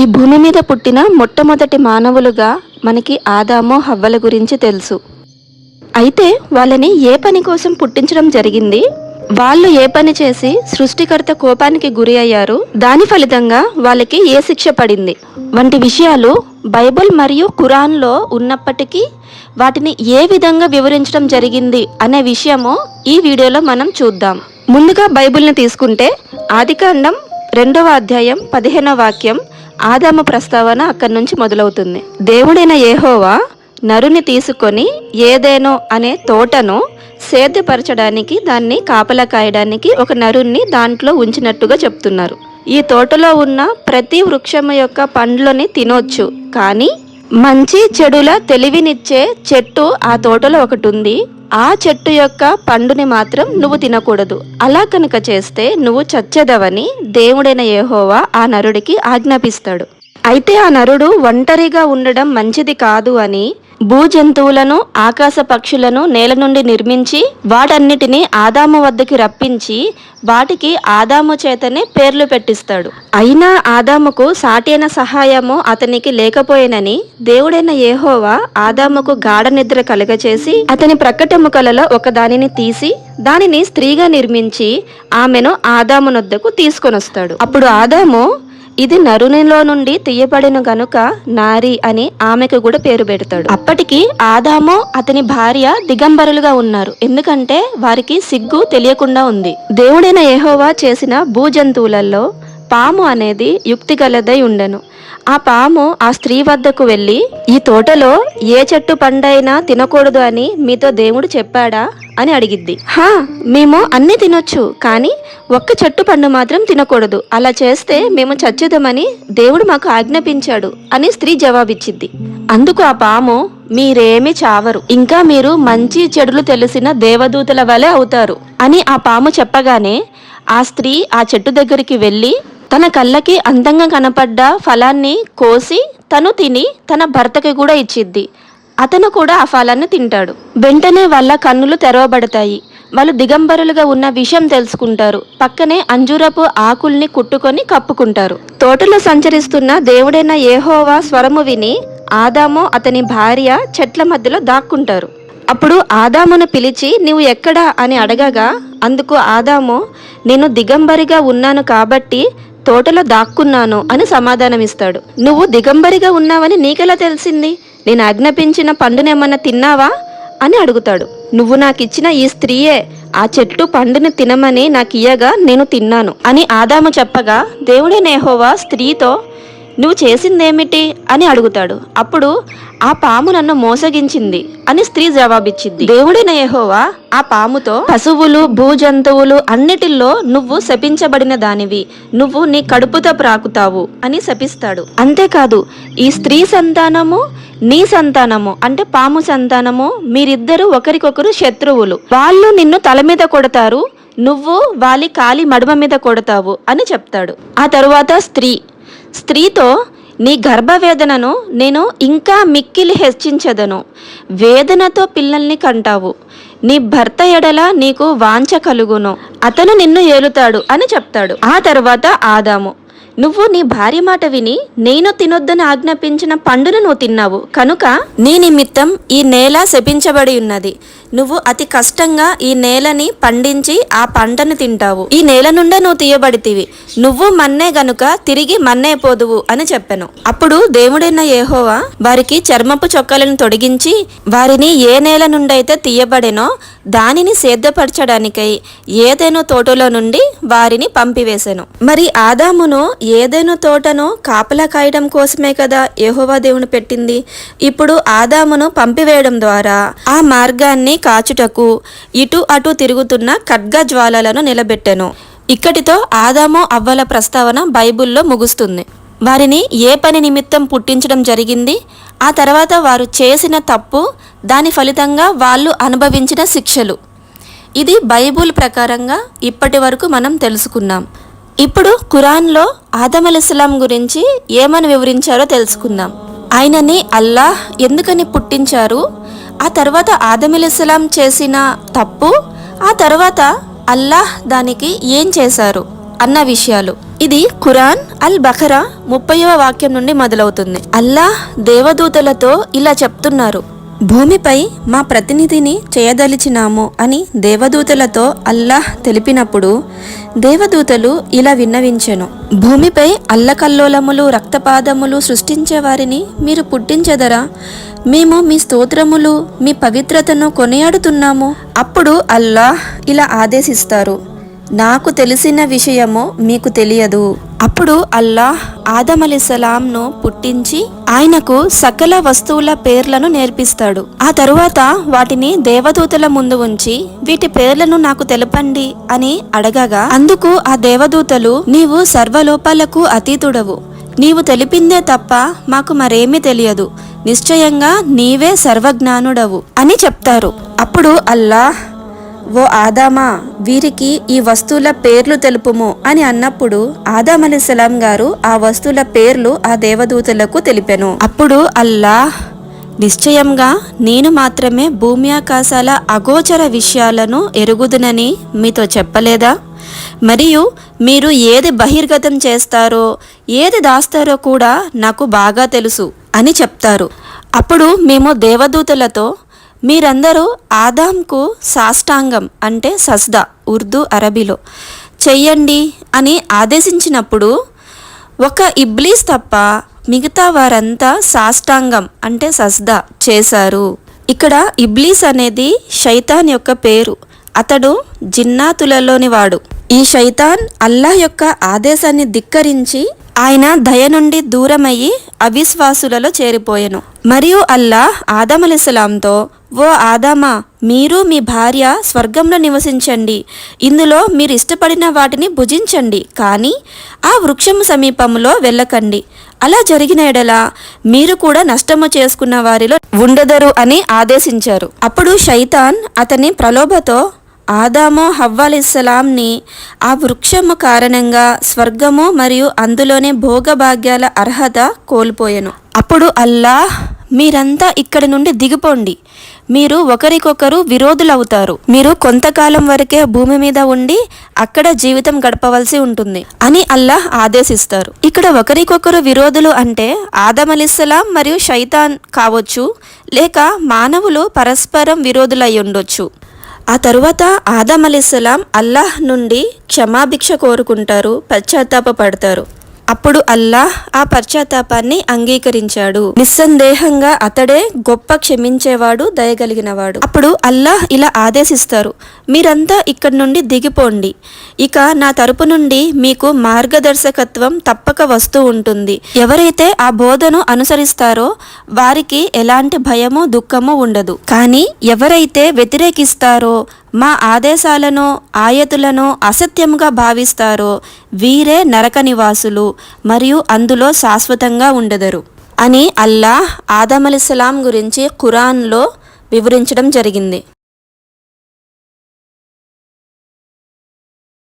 ఈ భూమి మీద పుట్టిన మొట్టమొదటి మానవులుగా మనకి ఆదాము హవ్వల గురించి తెలుసు. అయితే వాళ్ళని ఏ పని కోసం పుట్టించడం జరిగింది? వాళ్ళు ఏ పని చేసి సృష్టికర్త కోపానికి గురి అయ్యారు? దాని ఫలితంగా వాళ్ళకి ఏ శిక్ష పడింది? వంటి విషయాలు బైబిల్ మరియు ఖురాన్లో ఉన్నప్పటికీ వాటిని ఏ విధంగా వివరించడం జరిగింది అనే విషయము ఈ వీడియోలో మనం చూద్దాం. ముందుగా బైబిల్ని తీసుకుంటే ఆదికాండం రెండవ అధ్యాయం పదిహేనవ వాక్యం ఆదామ ప్రస్తావన అక్కడి నుంచి మొదలవుతుంది. దేవుడైన ఏహోవా నరుని తీసుకొని ఏదేనో అనే తోటను సేద్యపరచడానికి దాన్ని కాపలా కాయడానికి ఒక నరుణ్ణి దాంట్లో ఉంచినట్టుగా చెప్తున్నారు. ఈ తోటలో ఉన్న ప్రతి వృక్షము యొక్క పండ్లని తినొచ్చు కానీ మంచి చెడుల తెలివినిచ్చే చెట్టు ఆ తోటలో ఒకటి ఉంది. ఆ చెట్టు యొక్క పండుని మాత్రం నువ్వు తినకూడదు. అలా కనుక చేస్తే నువ్వు చచ్చేదవని దేవుడైన యెహోవా ఆ నరుడికి ఆజ్ఞాపిస్తాడు. అయితే ఆ నరుడు ఒంటరిగా ఉండడం మంచిది కాదు అని భూజంతువులను ఆకాశ పక్షులను నేల నుండి నిర్మించి వాటన్నిటిని ఆదాము వద్దకి రప్పించి వాటికి ఆదాము చేతనే పేర్లు పెట్టిస్తాడు. అయినా ఆదాముకు సాటైన సహాయము అతనికి లేకపోయినని దేవుడైన ఏహోవా ఆదాముకు గాఢ నిద్ర కలగచేసి అతని ప్రక్కటెముకలలో ఒక దానిని తీసి దానిని స్త్రీగా నిర్మించి ఆమెను ఆదామునొద్దకు తీసుకొనొస్తాడు. అప్పుడు ఆదాము ఇది నరునిలో నుండి తీయబడిన గనుక నారి అని ఆమెకు కూడా పేరు పెడతాడు. అప్పటికి ఆదాము అతని భార్య దిగంబరులుగా ఉన్నారు. ఎందుకంటే వారికి సిగ్గు తెలియకుండా ఉంది. దేవుడైన ఎహోవా చేసిన భూజంతువులలో పాము అనేది యుక్తి గలదై ఉండెను. ఆ పాము ఆ స్త్రీ వద్దకు వెళ్ళి ఈ తోటలో ఏ చెట్టు పండైనా తినకూడదు అని మీతో దేవుడు చెప్పాడా? అని అడిగిద్ది. హా మేము అన్ని తినొచ్చు కానీ ఒక్క చెట్టు పండు మాత్రం తినకూడదు. అలా చేస్తే మేము చచ్చుదామని దేవుడు మాకు ఆజ్ఞాపించాడు అని స్త్రీ జవాబిచ్చింది అందుకు ఆ పాము మీరేమి చావరు. ఇంకా మీరు మంచి చెడులు తెలిసిన దేవదూతల వలె అవుతారు అని ఆ పాము చెప్పగానే ఆ స్త్రీ ఆ చెట్టు దగ్గరికి వెళ్ళి తన కళ్ళకి అందంగా కనపడ్డ ఫలాన్ని కోసి తను తిని తన భర్తకి కూడా ఇచ్చిద్ది. అతను కూడా ఆ ఫలాన్ని తింటాడు. వెంటనే వాళ్ళ కన్నులు తెరవబడతాయి. వాళ్ళు దిగంబరులుగా ఉన్న విషయం తెలుసుకుంటారు. పక్కనే అంజూరపు ఆకుల్ని కుట్టుకొని కప్పుకుంటారు. తోటలో సంచరిస్తున్న దేవుడైన ఏహోవా స్వరము విని ఆదాము అతని భార్య చెట్ల మధ్యలో దాక్కుంటారు. అప్పుడు ఆదామును పిలిచి నీవు ఎక్కడా? అని అడగగా అందుకు ఆదాము నేను దిగంబరిగా ఉన్నాను కాబట్టి తోటలో దాక్కున్నాను అని సమాధానమిస్తాడు. నువ్వు దిగంబరిగా ఉన్నావని నీకెలా తెలిసింది? నేను ఆజ్ఞాపించిన పండునేమన్నా తిన్నావా? అని అడుగుతాడు. నువ్వు నాకిచ్చిన ఈ స్త్రీయే ఆ చెట్టు పండుని తినమని నాకు ఇయ్యగా నేను తిన్నాను అని ఆదాము చెప్పగా దేవుడే నేహోవా స్త్రీతో నువ్వు చేసిందేమిటి? అని అడుగుతాడు. అప్పుడు ఆ పాము నన్ను మోసగించింది అని స్త్రీ జవాబిచ్చింది. దేవుడైన యెహోవా ఆ పాముతో పశువులు భూజంతువులు అన్నిటిల్లో నువ్వు శపించబడిన దానివి. నువ్వు నీ కడుపుతో ప్రాకుతావు అని శపిస్తాడు. అంతేకాదు ఈ స్త్రీ సంతానము నీ సంతానము అంటే పాము సంతానము మీరిద్దరూ ఒకరికొకరు శత్రువులు. వాళ్ళు నిన్ను తల మీద కొడతారు నువ్వు వాలి కాలి మడమ మీద కొడతావు అని చెప్తాడు. ఆ తరువాత స్త్రీ స్త్రీతో నీ గర్భవేదనను నేను ఇంకా మిక్కిలి హెచ్చించదను. వేదనతో పిల్లల్ని కంటావు. నీ భర్త ఎడల నీకు వాంఛ కలుగును. అతను నిన్ను ఏలుతాడు అని చెప్తాడు. ఆ తర్వాత ఆదాము. నువ్వు నీ భార్య మాట విని నేను తినొద్దని ఆజ్ఞాపించిన పండును నువ్వు తిన్నావు. కనుక నీ నిమిత్తం ఈ నేల శపించబడి ఉన్నది. నువ్వు అతి కష్టంగా ఈ నేలని పండించి ఆ పంటను తింటావు. ఈ నేల నుండే నువ్వు తీయబడితివి. నువ్వు మన్నే గనుక తిరిగి మన్నే పోదువు అని చెప్పాను. అప్పుడు దేవుడైన ఏహోవా వారికి చర్మపు చొక్కలను తొడిగించి వారిని ఏ నేల నుండైతే తీయబడెనో దానిని సేద్యపరచడానికై ఏదైనా తోటలో నుండి వారిని పంపివేశాను మరి ఆదామును ఏదైనా తోటను కాపలా కాయడం కోసమే కదా యహోవా దేవుని పెట్టింది. ఇప్పుడు ఆదామును పంపివేయడం ద్వారా ఆ మార్గాన్ని కాచుటకు ఇటు అటు తిరుగుతున్న ఖడ్గ జ్వాలలను నిలబెట్టెను. ఇక్కడితో ఆదాము అవ్వల ప్రస్తావన బైబుల్లో ముగుస్తుంది. వారిని ఏ పని నిమిత్తం పుట్టించడం జరిగింది? ఆ తర్వాత వారు చేసిన తప్పు దాని ఫలితంగా వాళ్ళు అనుభవించిన శిక్షలు. ఇది బైబుల్ ప్రకారంగా ఇప్పటి వరకు మనం తెలుసుకున్నాం. ఇప్పుడు ఖురాన్లో ఆదం అలీస్లాం గురించి ఏమని వివరించారో తెలుసుకుందాం. ఆయనని అల్లాహ్ ఎందుకని పుట్టించారు? ఆ తర్వాత ఆదం అలీస్లాం చేసిన తప్పు ఆ తర్వాత అల్లాహ్ దానికి ఏం చేశారు అన్న విషయాలు. ఇది ఖురాన్ అల్ బఖరా ముప్పైవ వాక్యం నుండి మొదలవుతుంది. అల్లాహ్ దేవదూతలతో ఇలా చెప్తున్నారు. భూమిపై మా ప్రతినిధిని చేయదలిచినాము అని దేవదూతలతో అల్లాహ్ తెలిపినప్పుడు దేవదూతలు ఇలా విన్నవించెను. భూమిపై అల్లకల్లోలములు రక్తపాదములు సృష్టించే వారిని మీరు పుట్టించదరా? మేము మీ స్తోత్రములు మీ పవిత్రతను కొనియాడుతున్నాము. అప్పుడు అల్లాహ్ ఇలా ఆదేశిస్తారు. నాకు తెలిసిన విషయము మీకు తెలియదు. అప్పుడు అల్లాహ్ ఆదం అలీసలాంను పుట్టించి ఆయనకు సకల వస్తువుల పేర్లను నేర్పిస్తాడు. ఆ తరువాత వాటిని దేవదూతల ముందు ఉంచి వీటి పేర్లను నాకు తెలపండి అని అడగగా అందుకు ఆ దేవదూతలు నీవు సర్వలోపాలకు అతీతుడవు. నీవు తెలిపిందే తప్ప మాకు మరేమీ తెలియదు. నిశ్చయంగా నీవే సర్వజ్ఞానుడవు అని చెప్తారు. అప్పుడు అల్లాహ్ ఓ ఆదామా వీరికి ఈ వస్తువుల పేర్లు తెలుపుము అని అన్నప్పుడు ఆదాం అలీసలాం గారు ఆ వస్తువుల పేర్లు ఆ దేవదూతలకు తెలిపెను. అప్పుడు అల్లాహ్ నిశ్చయంగా నేను మాత్రమే భూమి ఆకాశాల అగోచర విషయాలను ఎరుగుదునని మీతో చెప్పలేదా? మరియు మీరు ఏది బహిర్గతం చేస్తారో ఏది దాస్తారో కూడా నాకు బాగా తెలుసు అని చెప్తారు. అప్పుడు మేము దేవదూతలతో మీరందరూ ఆదాంకు సాష్టాంగం అంటే సస్దా ఉర్దూ అరబీలో. చెయ్యండి అని ఆదేశించినప్పుడు ఒక ఇబ్లీస్ తప్ప మిగతా వారంతా సాష్టాంగం అంటే సస్దా చేశారు. ఇక్కడ ఇబ్లీస్ అనేది శైతాన్ యొక్క పేరు. అతడు జిన్నాతులలోని వాడు. ఈ శైతాన్ అల్లాహ్ యొక్క ఆదేశాన్ని ధిక్కరించి ఆయన దయ నుండి దూరమయ్యి అవిశ్వాసులలో చేరిపోయెను. మరియు అల్లాహ్ ఆదమలిస్లాంతో ఓ ఆదామా మీరు మీ భార్య స్వర్గంలో నివసించండి. ఇందులో మీరు ఇష్టపడిన వాటిని భుజించండి. కానీ ఆ వృక్షము సమీపంలో వెళ్ళకండి. అలా జరిగిన ఎడల మీరు కూడా నష్టము చేసుకున్న వారిలో ఉండదరు అని ఆదేశించారు. అప్పుడు శైతాన్ అతని ప్రలోభతో ఆదాము హవ్వాలిస్సలాంని ఆ వృక్షము కారణంగా స్వర్గము మరియు అందులోనే భోగభాగ్యాల అర్హత కోల్పోయాను. అప్పుడు అల్లాహ్ మీరంతా ఇక్కడి నుండి దిగిపోండి. మీరు ఒకరికొకరు విరోధులవుతారు. మీరు కొంతకాలం వరకే భూమి మీద ఉండి అక్కడ జీవితం గడపవలసి ఉంటుంది అని అల్లాహ్ ఆదేశిస్తారు. ఇక్కడ ఒకరికొకరు విరోధులు అంటే ఆదమలిస్సలాం మరియు శైతాన్ కావచ్చు లేక మానవులు పరస్పరం విరోధులై ఉండొచ్చు. ఆ తరువాత ఆదం అలీస్లాం అల్లాహ్ నుండి క్షమాభిక్ష కోరుకుంటారు పశ్చాత్తాపపడతారు. అప్పుడు అల్లాహ్ ఆ పశ్చాత్తాపాన్ని అంగీకరించాడు. నిస్సందేహంగా అతడే గొప్ప క్షమించేవాడు దయగలిగినవాడు. అప్పుడు అల్లాహ్ ఇలా ఆదేశిస్తారు మీరంతా ఇక్కడి నుండి దిగిపోండి. ఇక నా తరపు నుండి మీకు మార్గదర్శకత్వం తప్పక వస్తూ ఉంటుంది. ఎవరైతే ఆ బోధను అనుసరిస్తారో వారికి ఎలాంటి భయము దుఃఖము ఉండదు. కానీ ఎవరైతే వ్యతిరేకిస్తారో మా ఆదేశాలను ఆయతులను అసత్యముగా భావిస్తారో వీరే నరక నివాసులు మరియు అందులో శాశ్వతంగా ఉండెదరు. అని అల్లాహ్ ఆదమలిస్లాం గురించి ఖురాన్లో వివరించడం జరిగింది.